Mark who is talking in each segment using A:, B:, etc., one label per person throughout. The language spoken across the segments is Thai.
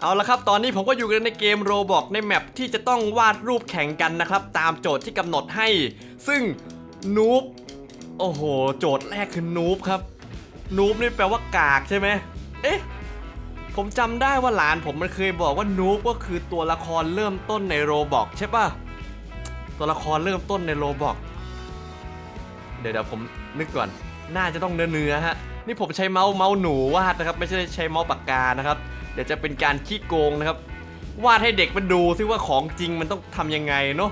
A: เอาละครับ ตอนนี้ผมก็อยู่กันในเกมโรบอกในแมปที่จะต้องวาดรูปแข่งกันนะครับ ตามโจทย์ที่กำหนดให้ ซึ่งนูบโอ้โห โจทย์แรกคือนูบครับ นูบนี่แปลว่ากากใช่ไหมเอ๊ะ ผมจำได้ว่าหลานผมมันเคยบอกว่านูบก็คือตัวละครเริ่มต้นในโรบอกใช่ปะตัวละครเริ่มต้นในโรบอกเดี๋ยวเดี๋ยวผมนึกก่อน น่าจะต้องเนื้อเนื้อฮะ นี่ผมใช้เมาส์เมาส์หนูวาดนะครับ ไม่ใช่ใช้เมาส์ปากกานะครับ เดี๋ยวจะเป็นการขี้โกงนะครับวาดให้เด็กมันดูซิว่าของจริงมันต้องทำยังไงเนาะ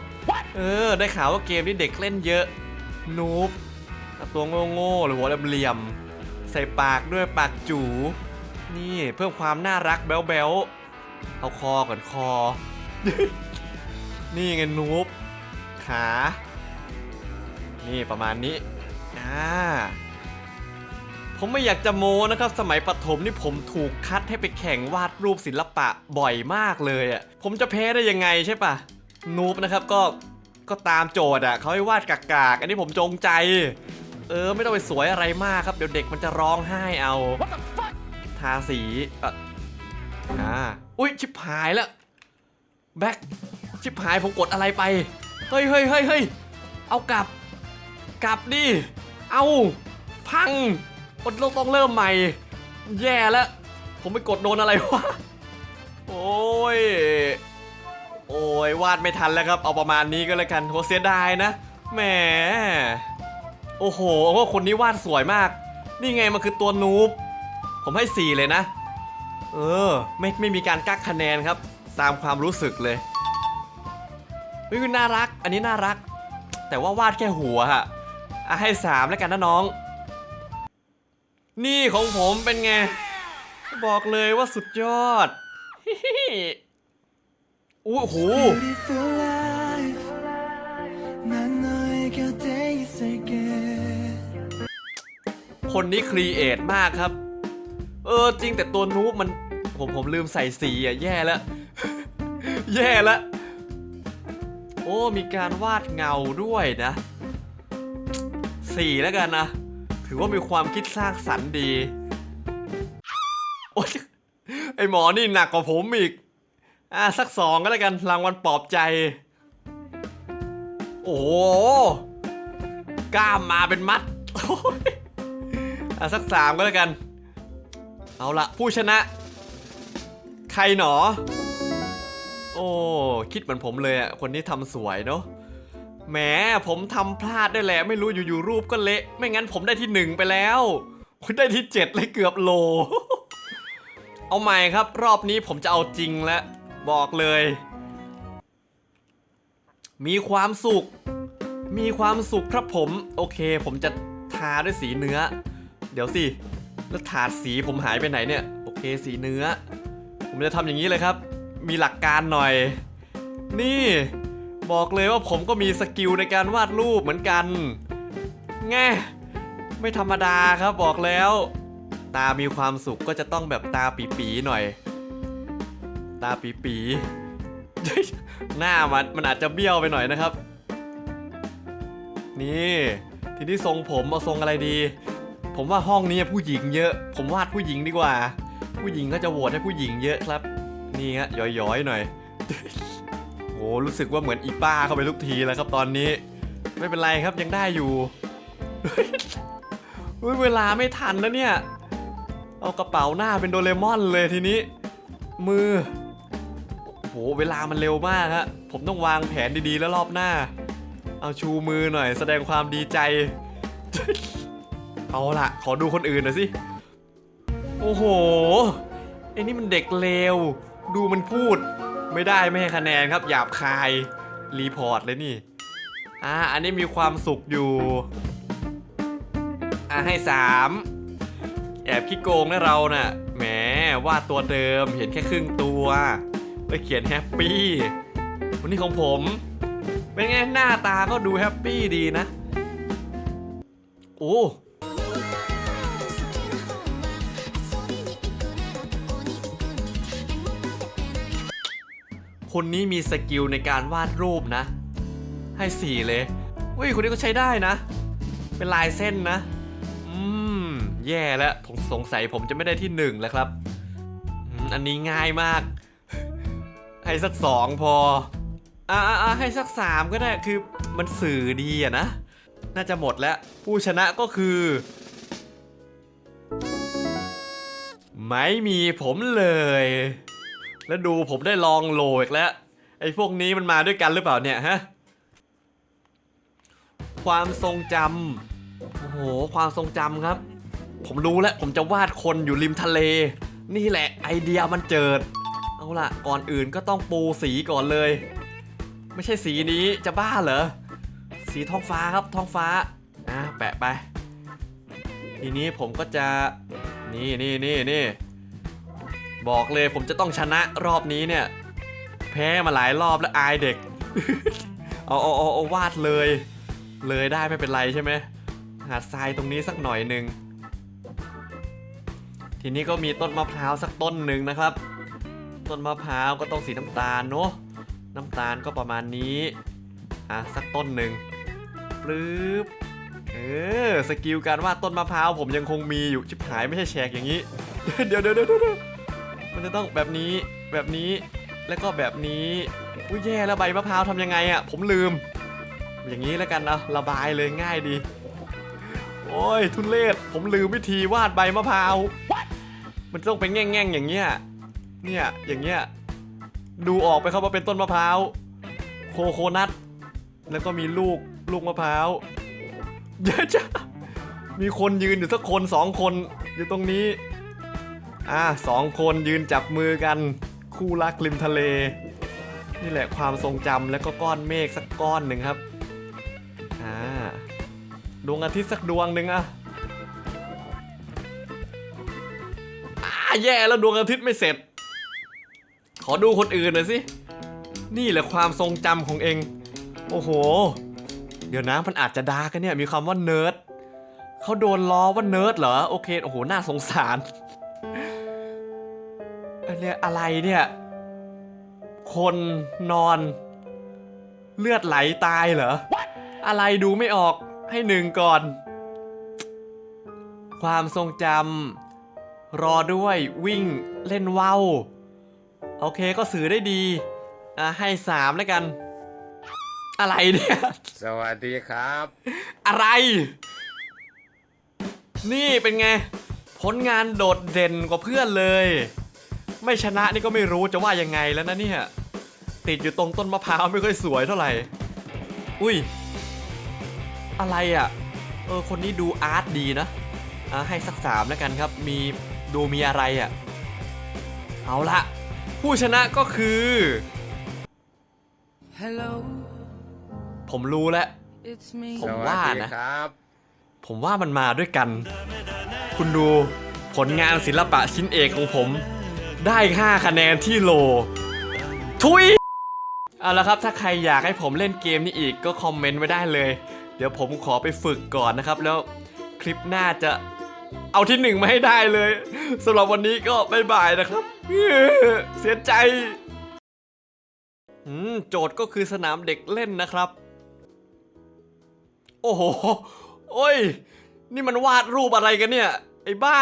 A: เออ ได้ข่าวว่าเกมนี้เด็กเล่นเยอะนูบตัวโง่ๆหรือหัวเหลี่ยมๆใส่ปากด้วยปากจูนี่เพิ่มความน่ารักแบ๊วๆเอาคอก่อนคอ นี่ไงนูบขา นี่ประมาณนี้อ่า ผมไม่อยากจะโมนะครับ สมัยประถมนี่ผมถูกคัดให้ไปแข่งวาดรูปศิลปะบ่อยมากเลยอะ ผมจะแพ้ได้ยังไงใช่ปะนูบนะครับก็ก็ตามโจทย์อะเขาให้วาดกากๆ อันนี้ผมจงใจ เออไม่ต้องไปสวยอะไรมากครับเดี๋ยวเด็กมันจะร้องไห้เอาทาสีเอ่ออ่าอุ้ยชิบหายแล้วแบ็คชิบหายผมกดอะไรไป เฮ้ยเฮ้ยเฮ้ยเฮ้ยเอากลับ กลับดิ เอา พัง อดต้องเริ่มใหม่ แย่แล้ว ผมไปกดโดนอะไรวะ โอ้ย โอ้ยวาดไม่ทันแล้วครับ เอาประมาณนี้ก็แล้วกันโหเสียดายนะ แหม โอ้โหว่าคนนี้วาดสวยมาก นี่ไงมันคือตัวนูบ ผมให้ 4 เลยนะ เออ ไม่ไม่มีการกักคะแนนครับ ตามความรู้สึกเลยเฮ้ยน่ารัก อันนี้น่ารัก แต่ว่าวาดแค่หัวฮะอะให้ 3 แล้วกันนะน้อง นี่ของผมเป็นไง บอกเลยว่าสุดยอดอู้หู คนนี้ครีเอทมากครับ เออจริงแต่ตัวนูบมัน ผมผมลืมใส่สีอะ แย่แล้ว แย่แล้ว โอ้ มีการวาดเงาด้วยนะ สีแล้วกันนะ ถือว่ามีความคิดสร้างสรรค์ดี โอ้ยไอหมอนี่หนักกว่าผมอีก อะสักสองก็แล้วกันรางวัลปลอบใจ โอ้โหกล้ามมาเป็นมัดอะสักสามก็แล้วกัน เอาละผู้ชนะ ใครหนอ โอ้ คิดเหมือนผมเลยอะ คนนี้ทำสวยเนาะ แหมผมทำพลาดได้แหละ ไม่รู้อยู่ๆรูปก็เละ ไม่งั้นผมได้ที่หนึ่งไปแล้วคุณได้ที่เจ็ดเลยเกือบโล เอาใหม่ครับรอบนี้ผมจะเอาจริงแล้ว บอกเลย มีความสุข มีความสุขครับผม โอเค ผมจะทาด้วยสีเนื้อ เดี๋ยวสิ แล้วถาดสีผมหายไปไหนเนี่ย โอเคสีเนื้อ ผมจะทำอย่างนี้เลยครับ มีหลักการหน่อย นี่ บอกเลยว่าผมก็มีสกิลในการวาดรูปเหมือนกันแง่ไม่ธรรมดาครับบอกแล้ว ตามีความสุขก็จะต้องแบบตาปีๆหน่อย ตาปีๆหน้ามันมันอาจจะเบี้ยวไปหน่อยนะครับ นี่ ทีนี้ทรงผมเอาทรงอะไรดี ผมว่าห้องนี้ผู้หญิงเยอะ ผมวาดผู้หญิงดีกว่า ผู้หญิงก็จะโหวตให้ผู้หญิงเยอะครับ นี่ฮะย้อยๆหน่อย โอ้รู้สึกว่าเหมือนอีป้าเข้าไปทุกทีแล้วครับตอนนี้ ไม่เป็นไรครับยังได้อยู่เฮ้ยเวลาไม่ทันแล้วเนี่ย เอากระเป๋าหน้าเป็นโดเรมอนเลยทีนี้ มือโอ้โหเวลามันเร็วมากฮะผมต้องวางแผนดีๆแล้วรอบหน้า เอาชูมือหน่อย แสดงความดีใจ เอาละขอดูคนอื่นหน่อยสิ โอ้โหไอ้นี่มันเด็กเลวดูมันพูด ไม่ได้ไม่ให้คะแนนครับหยาบคายรีพอร์ตเลยนี่อ่าอันนี้มีความสุขอยู่อ่าให้สามแอบขี้โกงนะเราน่ะแหมวาดตัวเดิมเห็นแค่ครึ่งตัวแล้วเขียนแฮปปี้วันนี้ของผม เป็นไงหน้าตาก็ดูแฮปปี้ดีนะ โอ้ คนนี้มีสกิลในการวาดรูปนะ ให้สี่เลยอุ้ยคนนี้ก็ใช้ได้นะ เป็นลายเส้นนะ อืม แย่แล้วผมสงสัยผมจะไม่ได้ที่หนึ่งแล้วครับ อันนี้ง่ายมาก ให้สักสองพอ อ่าอ่าให้สักสามก็ได้ คือมันสื่อดีอะนะ น่าจะหมดแล้ว ผู้ชนะก็คือ ไม่มีผมเลย แล้วดูผมได้ลองโหลอีกแล้ว ไอ้พวกนี้มันมาด้วยกันหรือเปล่าเนี่ยฮะ ความทรงจำโอ้โห ความทรงจำครับ ผมรู้แล้วผมจะวาดคนอยู่ริมทะเล นี่แหละไอเดียมันเจิด เอาล่ะ ก่อนอื่นก็ต้องปูสีก่อนเลย ไม่ใช่สีนี้จะบ้าเหรอ สีท้องฟ้าครับท้องฟ้า อะแปะไป ทีนี้ผมก็จะ นี่นี่นี่นี่ บอกเลยผมจะต้องชนะรอบนี้เนี่ย แพ้มาหลายรอบแล้วอายเด็ก เอาเอาเอาเอาวาดเลย เลยได้ไม่เป็นไรใช่ไหมหาทรายตรงนี้สักหน่อยหนึ่งทีนี้ก็มีต้นมะพร้าวสักต้นหนึ่งนะครับ ต้นมะพร้าวก็ต้องสีน้ำตาลเนาะน้ำตาลก็ประมาณนี้อะสักต้นหนึ่งปลื้บเออสกิลการวาดต้นมะพร้าวผมยังคงมีอยู่ชิบหายไม่ใช่แฉกอย่างนี้ เดี๋ยวเดี๋ยวเดี๋ยวเดี๋ยว มันจะต้องแบบนี้แบบนี้แล้วก็แบบนี้อุ้ยแย่แล้วใบมะพร้าวทำยังไงอะ่ะ ผมลืม อย่างนี้แล้วกันนะระบายเลยง่ายดี โอ้ยทุเรศผมลืมวิธีวาดใบมะพร้าวมันต้องเป็นแง่งๆอย่างเงี้ยเนี่ยอย่างเงี้ยดูออกไปครับว่าเป็นต้นมะพร้าวโคโคนัทแล้วก็มีลูกลูกมะพร้าวเยอะจ้ะมีคนยืนอยู่สักคนสองคนอยู่ตรงนี้ อ่าสองคนยืนจับมือกัน คู่รักริมทะเล นี่แหละความทรงจำแล้วก็ก้อนเมฆสักก้อนหนึ่งครับอ่าดวงอาทิตย์สักดวงหนึ่งอะอ่าแย่แล้วดวงอาทิตย์ไม่เสร็จ ขอดูคนอื่นหน่อยสินี่แหละความทรงจำของเอง โอ้โห เดี๋ยวนะมันอาจจะดากันเนี่ยมีคำว่าเนิร์ดเขาโดนล้อว่าเนิร์ดเหรอโอเคโอ้โหน่าสงสาร เนี้ยอะไรเนี่ย คนนอน เลือดไหลตายเหรอ อะไรดูไม่ออกให้หนึ่งก่อน ความทรงจำรอด้วยวิ่งเล่นว่าวโอเคก็สื่อได้ดี อะให้สามแล้วกัน อะไรเนี่ย
B: สวัสดีครับ
A: อะไร นี่เป็นไง ผลงานโดดเด่นกว่าเพื่อนเลย ไม่ชนะนี่ก็ไม่รู้จะว่ายังไงแล้วนะเนี่ยติดอยู่ตรงต้นมะพร้าวไม่ค่อยสวยเท่าไหร่ อุ้ย อะไรอะ เออ คนนี้ดูอาร์ตดีนะอะให้สักสามแล้วกันครับ มีดูมีอะไรอะ เอาละ ผู้ชนะก็คือ
C: Hello
A: ผมรู้แล้ว
C: it's me
A: ผม
B: สวัส
A: ว่า
B: ดี
A: นะ
B: ครับ
A: ผมว่ามันมาด้วยกัน คุณดูผลงานศิลปะชิ้นเอกของผม ได้5คะแนนที่โล ทุย เอาละครับถ้าใครอยากให้ผมเล่นเกมนี้อีกก็คอมเมนต์ไว้ได้เลย เดี๋ยวผมขอไปฝึกก่อนนะครับ แล้วคลิปหน้าจะเอาที่หนึ่งมาให้ได้เลยสำหรับวันนี้ก็บายบายนะครับ เสียใจอืมโจทย์ก็คือสนามเด็กเล่นนะครับ โอ้โห โอ้ย นี่มันวาดรูปอะไรกันเนี่ย ไอ้บ้า